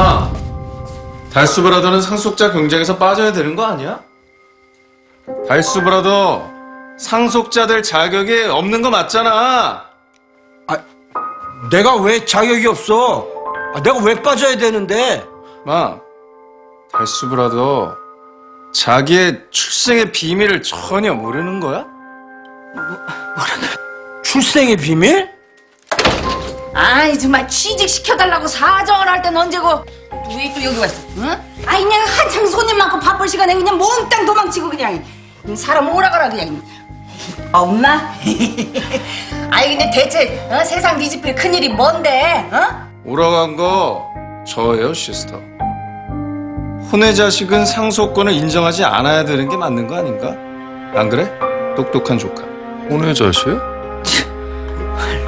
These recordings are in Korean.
마. 달수브라더는 상속자 경쟁에서 빠져야 되는 거 아니야? 달수브라더 상속자 될 자격이 없는 거 맞잖아. 아, 내가 왜 자격이 없어? 아, 내가 왜 빠져야 되는데? 마, 달수브라더 자기의 출생의 비밀을 전혀 모르는 거야? 출생의 비밀? 아이 정말 취직 시켜달라고 사정을 할 땐 언제고 왜 또 여기 왔어? 응? 아이 그냥 한창 손님 많고 바쁠 시간에 그냥 몽땅 도망치고 그냥 사람 오라가라 그냥 엄마? 아이 근데 대체 어? 세상 뒤집힐 큰일이 뭔데? 어? 오라간 거 저예요, 시스터. 혼의 자식은 상속권을 인정하지 않아야 되는 게 맞는 거 아닌가? 안 그래? 똑똑한 조카. 혼의 자식?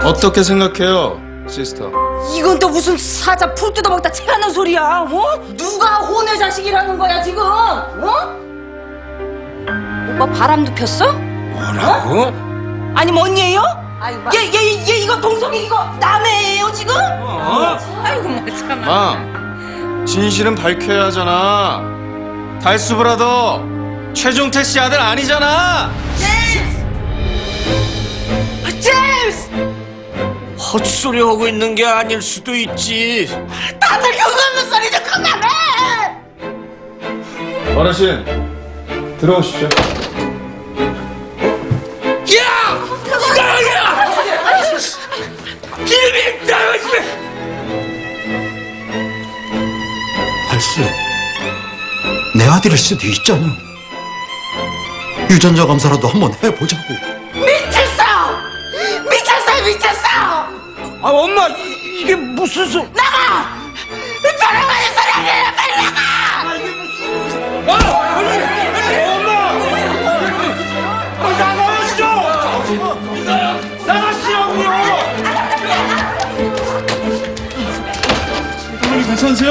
어떻게 생각해요, 시스터? 이건 또 무슨 사자 풀 뜯어먹다 체하는 소리야 어? 누가 혼의 자식이라는 거야 지금 어? 오빠 바람도 폈어? 뭐라고? 아니 뭔 얘예요? 얘, 얘, 얘 이거 동석이 이거 남해예요 지금? 어? 아이고 뭐 참. 마, 진실은 밝혀야 하잖아. 달수 브라더 최종태 씨 아들 아니잖아. 제임스! 헛소리 하고 있는 게 아닐 수도 있지. 다들 그거는 소리 좀 그만해! 어르신 들어오시죠. 이름이 나가시네. 달수, 내 아들일 수도 있잖아. 유전자 검사라도 한번 해보자고. 아, 엄마, 이, 이게 무슨 소... 나가! 저렴한 소리 하게 빨리 나가! 아, 아니, 아니, 엄마! 아, 나가시죠! 나가시라고요! 어머니 괜찮으세요?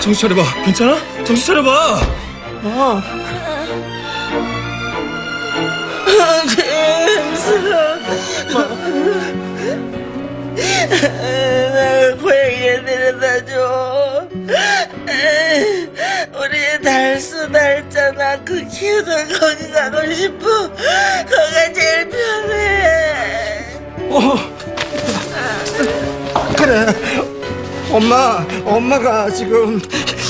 정신 차려봐. 괜찮아? 정신 차려봐. 날 키우던 거기 가고 싶어. 거기가 제일 편해. 그래. 엄마, 엄마가 지금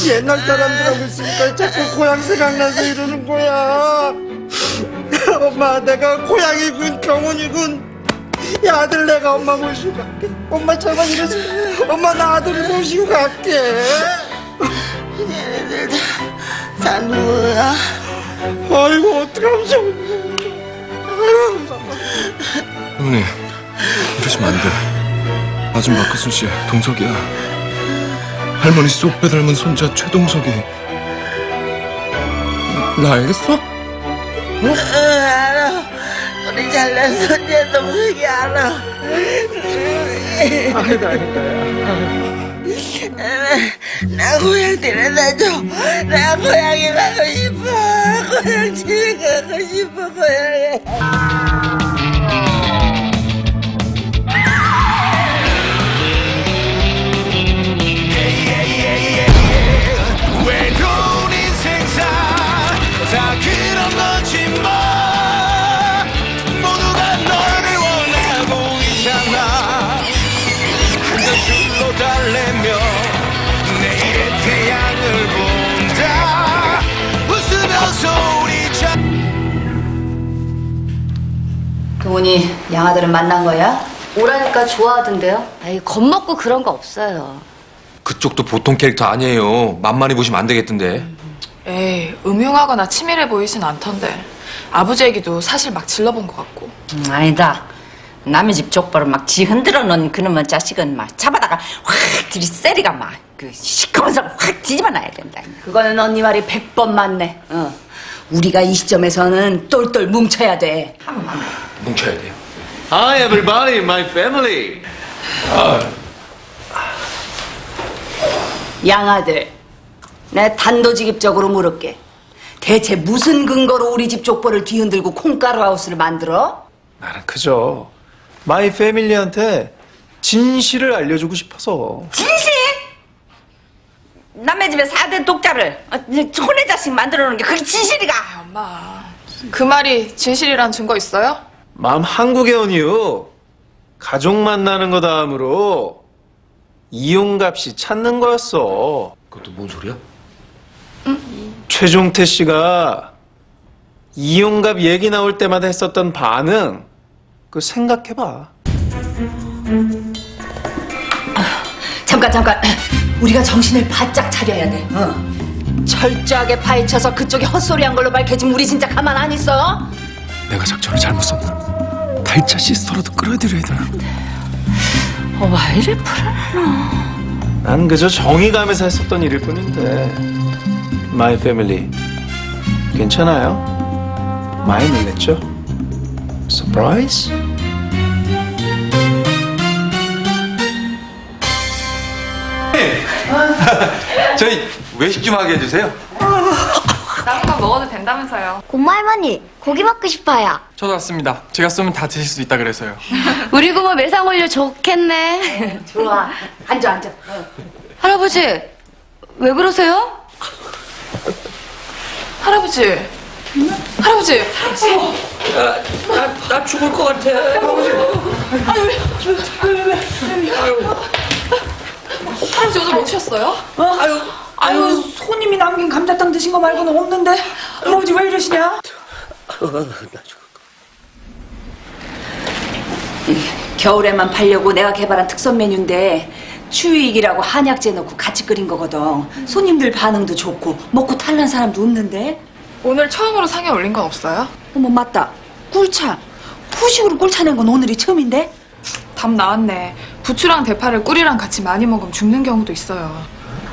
옛날 사람들하고 있으니까 자꾸 고향 생각나서 이러는 거야. 엄마, 내가 고향이군, 병원이군. 이 아들 내가 엄마 모시고 갈게. 엄마 제발 이러지. 마. 엄마 나 아들을 모시고 갈게. 얘네들 다, 다 누구야? 아이고, 어떡하면 좋은 어머니 이러시면 안 돼. 나좀 박하순 씨 동석이야. 할머니 쏙 빼 닮은 손자 최동석이. 나 알겠어? 응, 알아. 우리 잘난 손자 동생이 알아. 아니다, 아니다. 나 고향 데려다줘. 나 고향에 가고 싶어. 고향 집에 가고 싶어, 고향에. 외 도훈이 양아들은 만난 거야? 오라니까 좋아하던데요? 에이, 겁먹고 그런 거 없어요. 그쪽도 보통 캐릭터 아니에요. 만만히 보시면 안 되겠던데. 에이, 음흉하거나 치밀해 보이진 않던데. 아버지 얘기도 사실 막 질러본 것 같고. 음, 아니다. 남의 집 족보를 막지 흔들어 놓은 그놈의 자식은 막 잡아다가 확 들이세리가 막 그 시커먼 사람 확 뒤집어 놔야 된다. 그거는 언니 말이 백 번 맞네. 어. 우리가 이 시점에서는 똘똘 뭉쳐야 돼. 뭉쳐야 돼요. Hi everybody, my family. 양아들, 내 단도직입적으로 물을게. 대체 무슨 근거로 우리 집 족보를 뒤흔들고 콩가루 하우스를 만들어? 나는 그저 마이 패밀리한테 진실을 알려주고 싶어서. 진실? 남의 집에 4대 독자를 어, 혼의 자식 만들어 놓은 게 그게 진실이가 엄마. 그 말이 진실이란 증거 있어요? 마음 한국의 언이요. 가족 만나는 거 다음으로 이용값이 찾는 거였어. 그것도 뭔 소리야? 최종태 씨가 이용갑 얘기 나올 때마다 했었던 반응, 그 생각해봐. 잠깐 잠깐 우리가 정신을 바짝 차려야 돼 어. 철저하게 파헤쳐서 그쪽이 헛소리한 걸로 밝혀지면 우리 진짜 가만 안 있어 내가 작전을 잘못 썼나? 달자 시스터라도 끌어들여야 되나? 어, 왜 이래 불안 난 그저 정의감에서 했었던 일일 뿐인데. 마이 패밀리 괜찮아요? 많이 놀랬죠? 서프라이즈? 저희 외식 좀 하게 해주세요. 나무가 먹어도 된다면서요. 고모 할머니, 고기 먹고 싶어요. 저도 왔습니다. 제가 쏘면 다 드실 수 있다 그래서요. 우리 고모 매상 올려 좋겠네. 좋아 앉아 앉아 어. 할아버지, 왜 그러세요? 할아버지. 할아버지. 나, 나 죽을 것 같아. 할아버지 오늘 뭐 드셨어요? 아유 아유 손님이 남긴 감자탕 드신 거 말고는 없는데 할아버지 왜 이러시냐? 겨울에만 팔려고 내가 개발한 특선 메뉴인데 추위익이라고 한약재 넣고 같이 끓인 거거든. 손님들 반응도 좋고 먹고 탈난 사람도 없는데? 오늘 처음으로 상에 올린 건 없어요? 어머 맞다. 꿀차. 후식으로 꿀차 낸 건 오늘이 처음인데? 답 나왔네. 부추랑 대파를 꿀이랑 같이 많이 먹으면 죽는 경우도 있어요.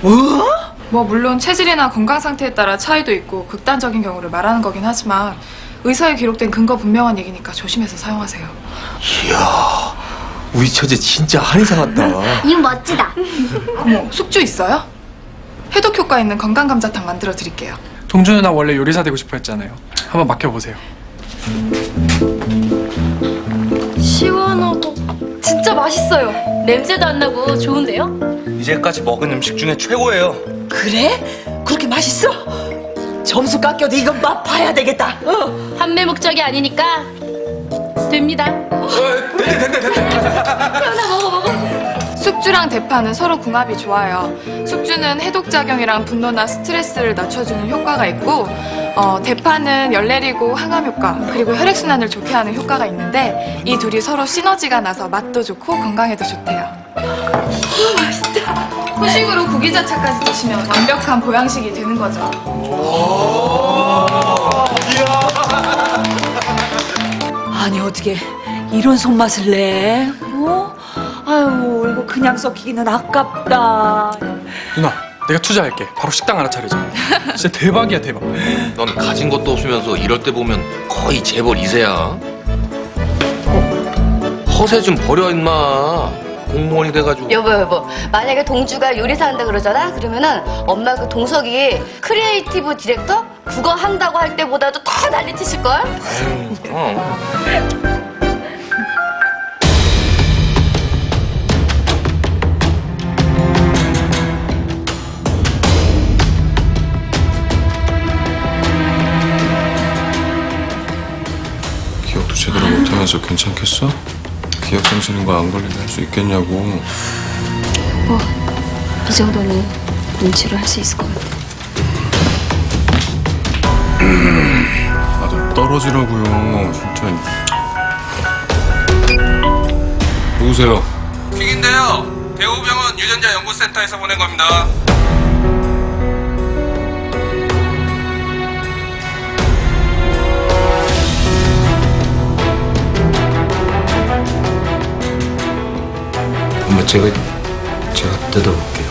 뭐? 뭐 물론 체질이나 건강 상태에 따라 차이도 있고 극단적인 경우를 말하는 거긴 하지만 의사에 기록된 근거 분명한 얘기니까 조심해서 사용하세요. 이야, 우리 처제 진짜 한의사 같다. 이거 멋지다. 어머, 숙주 있어요? 해독 효과 있는 건강 감자탕 만들어 드릴게요. 동주 누나 원래 요리사 되고 싶어 했잖아요. 한번 맡겨보세요. 맛있어요. 냄새도 안 나고 좋은데요? 이제까지 먹은 음식 중에 최고예요. 그래? 그렇게 맛있어? 점수 깎여도 이건 맛 봐야 되겠다 어. 판매 목적이 아니니까 됩니다. 태연아 먹어 먹어. 숙주랑 대파는 서로 궁합이 좋아요. 숙주는 해독작용이랑 분노나 스트레스를 낮춰주는 효과가 있고, 어, 대파는 열 내리고 항암 효과, 그리고 혈액순환을 좋게 하는 효과가 있는데, 이 둘이 서로 시너지가 나서 맛도 좋고 건강에도 좋대요. 후식으로 구기자차까지 드시면 완벽한 보양식이 되는 거죠. 아니 어떻게 이런 손맛을 내? 어? 아유 이거 그냥 썩히기는 아깝다 누나, 내가 투자할게. 바로 식당 하나 차리자. 진짜 대박이야 대박. 넌 가진 것도 없으면서 이럴 때 보면 거의 재벌 2세야. 허세 좀 버려 임마. 공무원이 돼가지고. 여보 여보 만약에 동주가 요리사 한다 그러잖아 그러면은 엄마 그 동석이 크리에이티브 디렉터 그거 한다고 할 때보다도 더 난리 치실걸? 아유, 그럼. 못하면서 괜찮겠어? 기억 상실인 거 안 걸리게 할 수 있겠냐고. 이 정도는 눈치로 할 수 있을 것 같아 다들 떨어지라고요. 진짜. 누구세요? 튀긴데요. 대우병원 유전자 연구센터에서 보낸 겁니다. 제가 제가 뜯어볼게요.